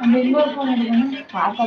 அந்த இன்னொரு ஃபோன் எடுக்கணும். கரெக்டாக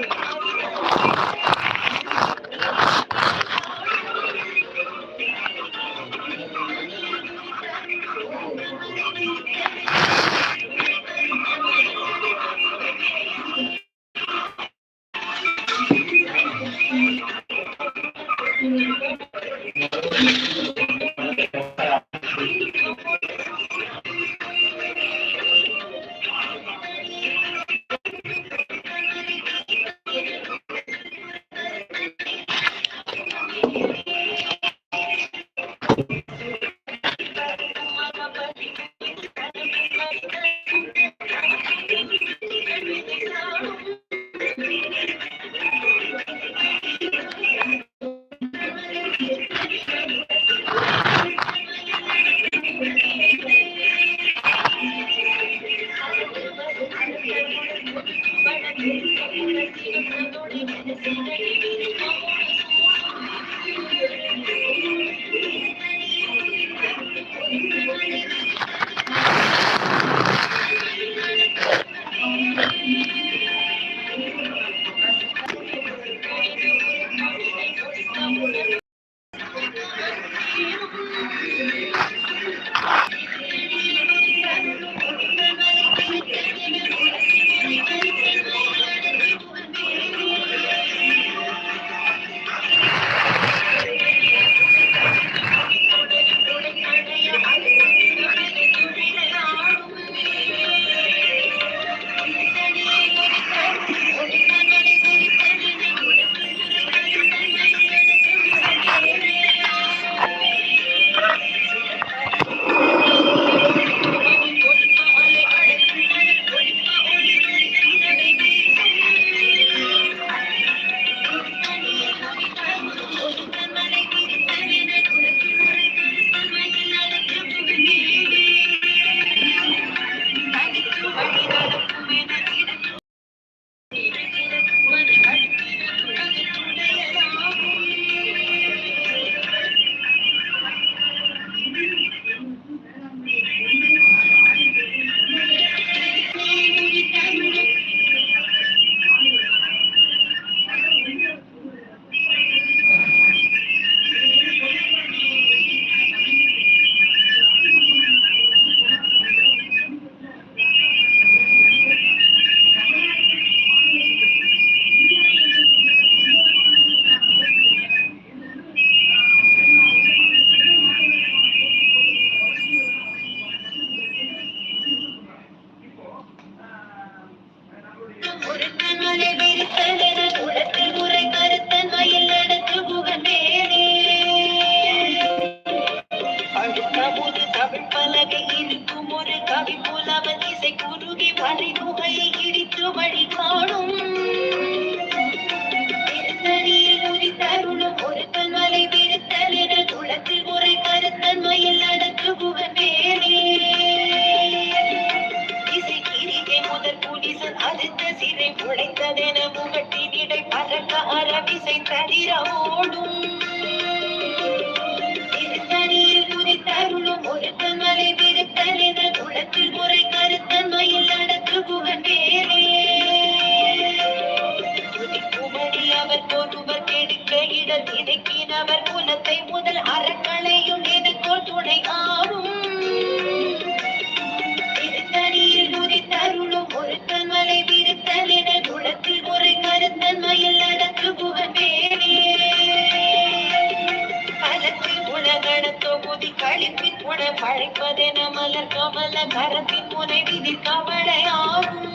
தொகுதி கழித்து புட பழைப்பதென மலர் கமல கரத்தின் புனை விதி கவலையாகும்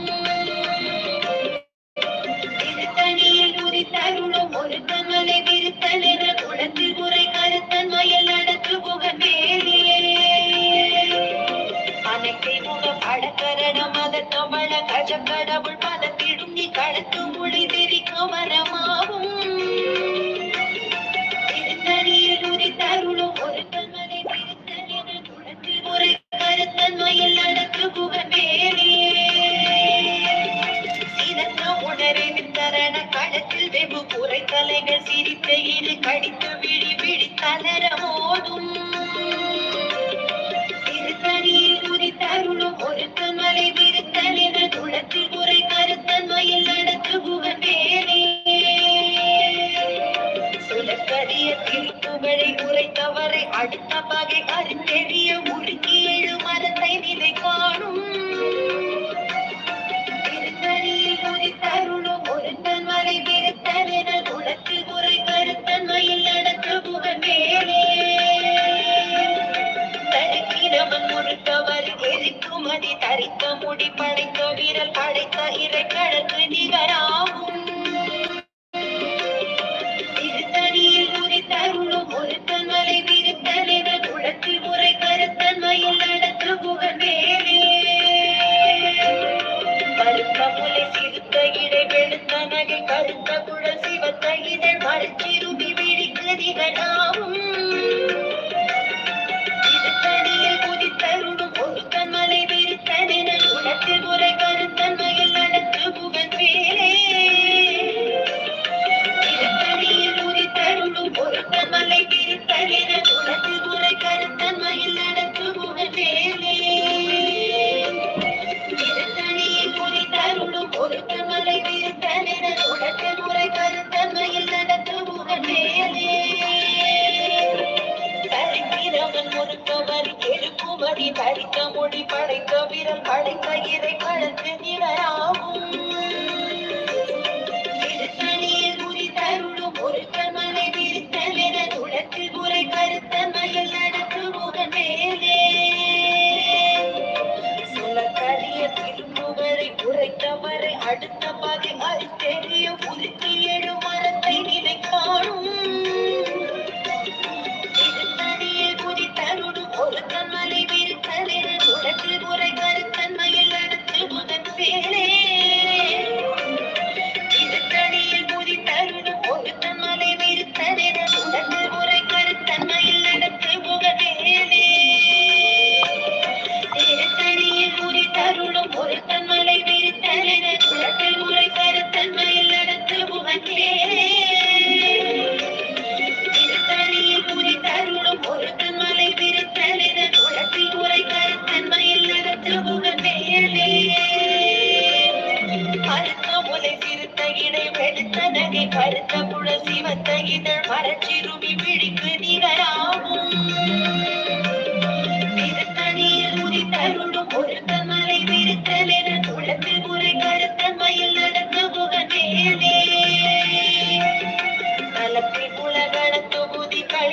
தனியில் குறித்தருளும் ஒரு தமலை விருத்தல் என குளத்தில் முறை கருத்தன் மயல் நடத்து புகழ் மேலே. அனைத்தை முக படக்கரணம் மத கமல கஜ கடவுள் பதத்திடும் நீ களத்து மொழி தெரிக்க படித்த விழி விழி கலரமோடும் திருத்தறியில் குறித்தருளும் ஒருத்தன் மலை விருத்தன் என குளத்தில் குறை கருத்தன் மயில் நடத்து புகன் வேலே சுலக்கடிய திருப்புகழை உரைத்தவரை அடுத்த பகை அறி oh ஆதி தரிக்க மொழி படைக்க விரல் படைக்க இறை கழுத்து நிலையாகும்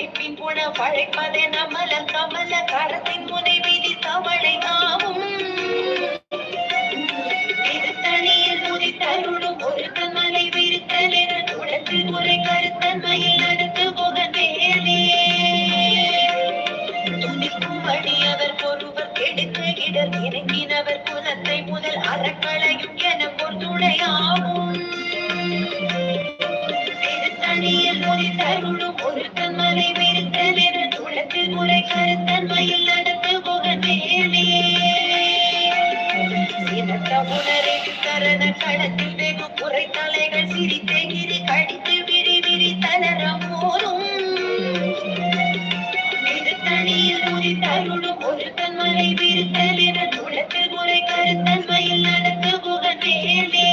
படைப்பின் புல பழைப்பதென மல கமல கரத்தின் புனை விதி தவளை தாவும். திருத்தணியில் உதித்தருளும் ஒரு தன்மலை விருத்தல் என குளத்தில் முறை கருத்தன்மையில் நடத்த முகநேர்வே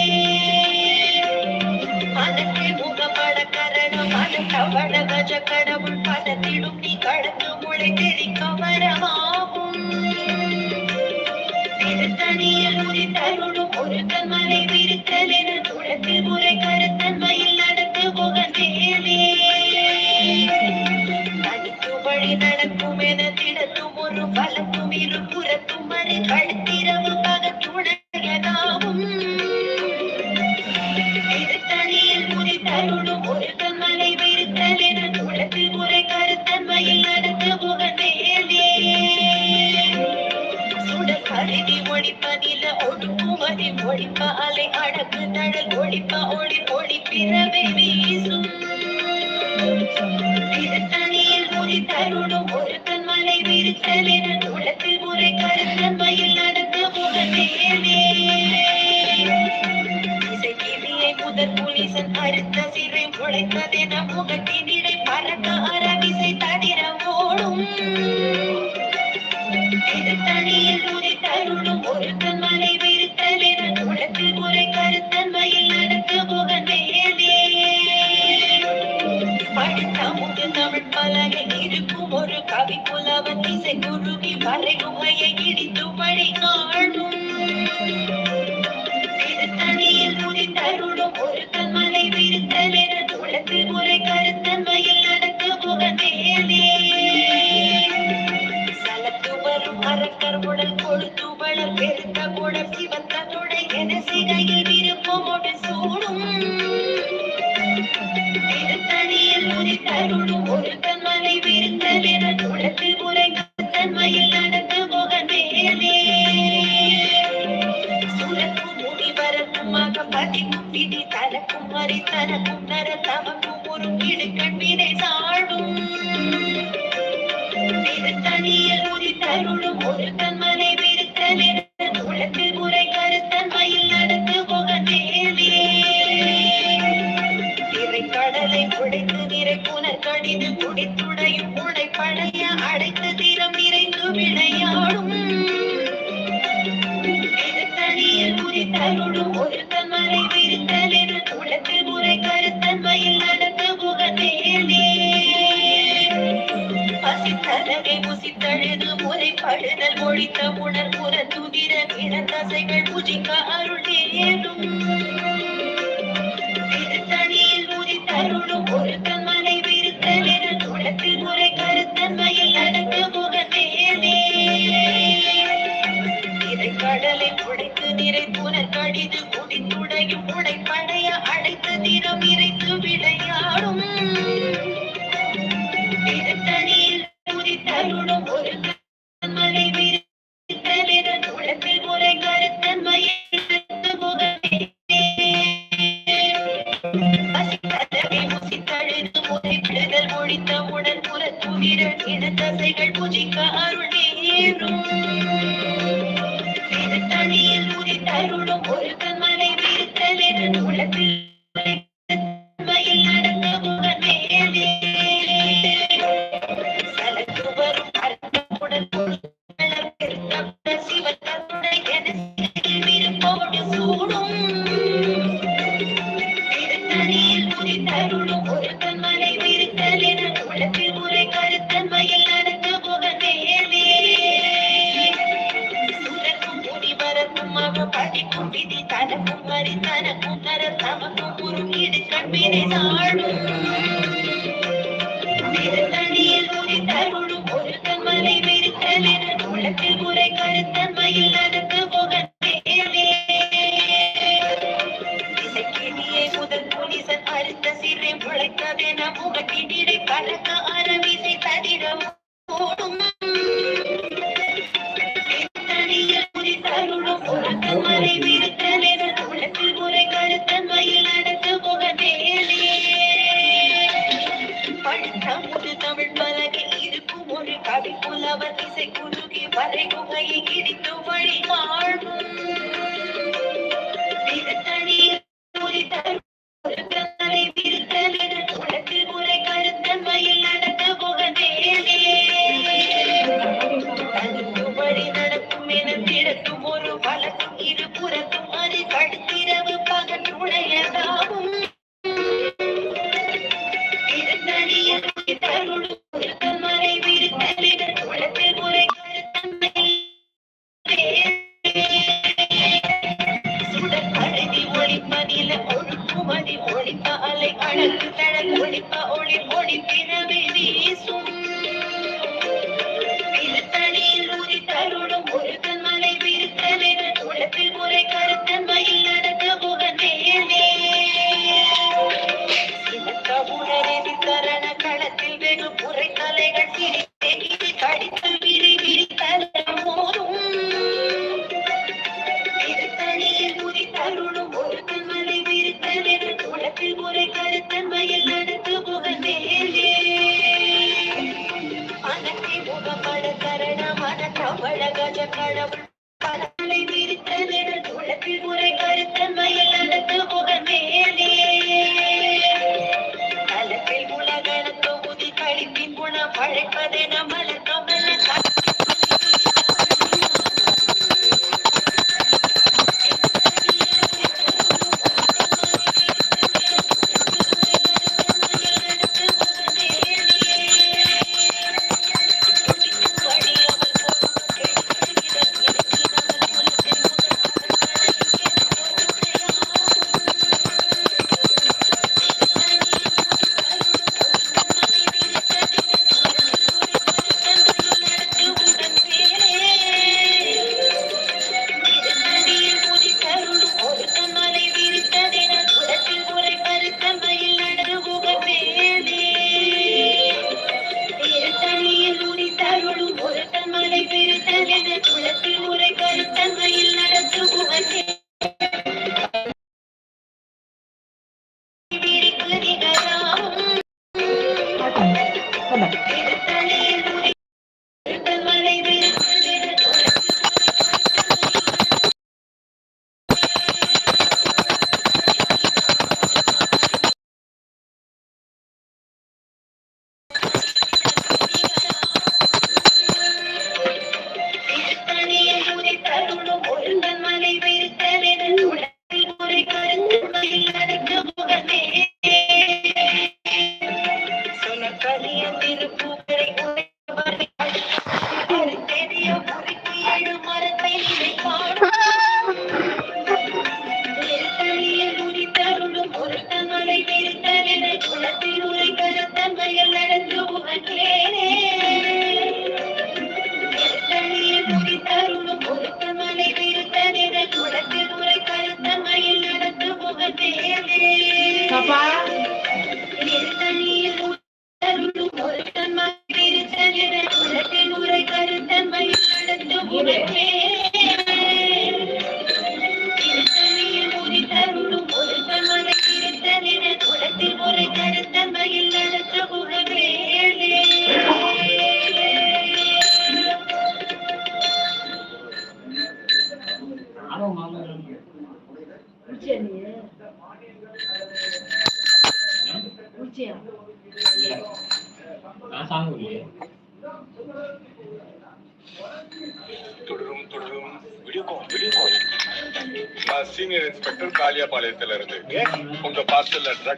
மனத்தை முகப்பட கரணம் மனத்தவட கஜ கடவுள் பதத்திடும் நீ ஒரு தன்மலை விருத்தல் என ஒளிதின் ஒளிப்ப அலை அடக்கு தழல் ஒளிப்ப ஒளி ஒளி பிறவை வீசும். திருத்தணியில் முடி தருணும் ஒருத்தன் மலை விரிச்சலின குளத்தில் முறை கருத்தன் மயில் நடக்க முதற் புனிசன் அறுத்த சிறை முளைத்ததென முகத்தினிடை பறக்க அற மண்மலகில் இருக்கும் ஒரு கவி புலவன் இசை குருகி வரை குகையை நெறியில் உதித்தருளும் ஒரு atas dengan puji kearuan திருத்தணியில்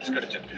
ட்ரக்ஸ் கிடைச்சிருக்கு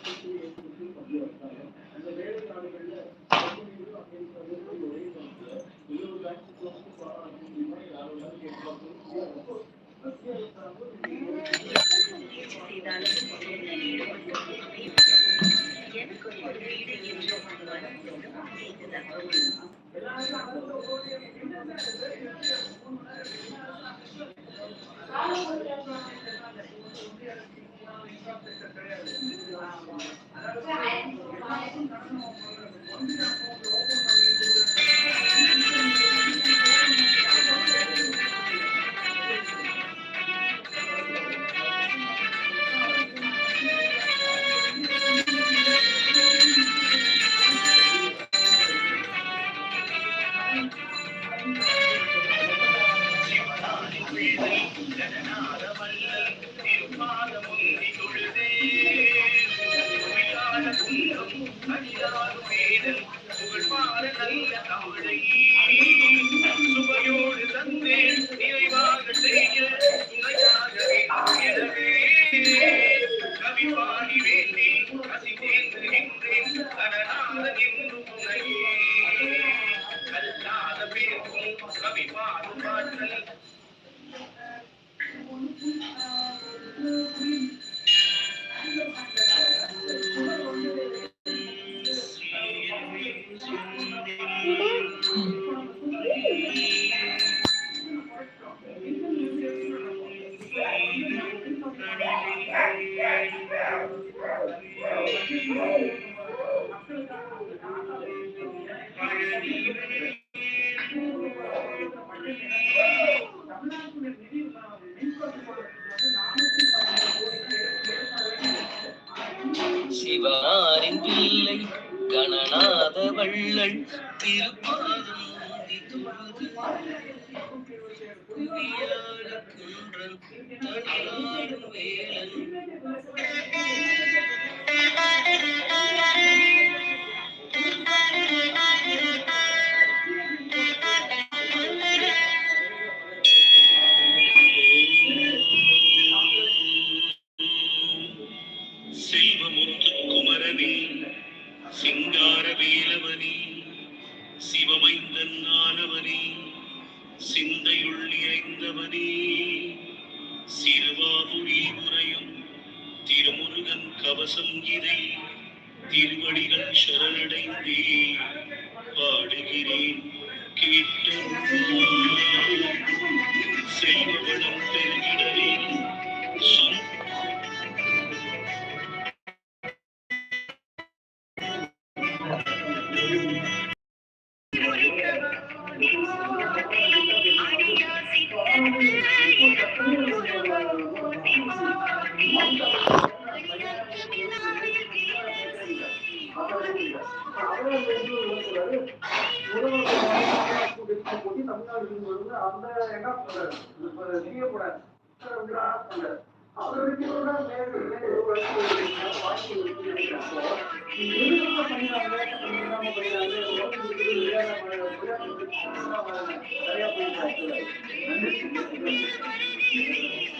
വേളൻ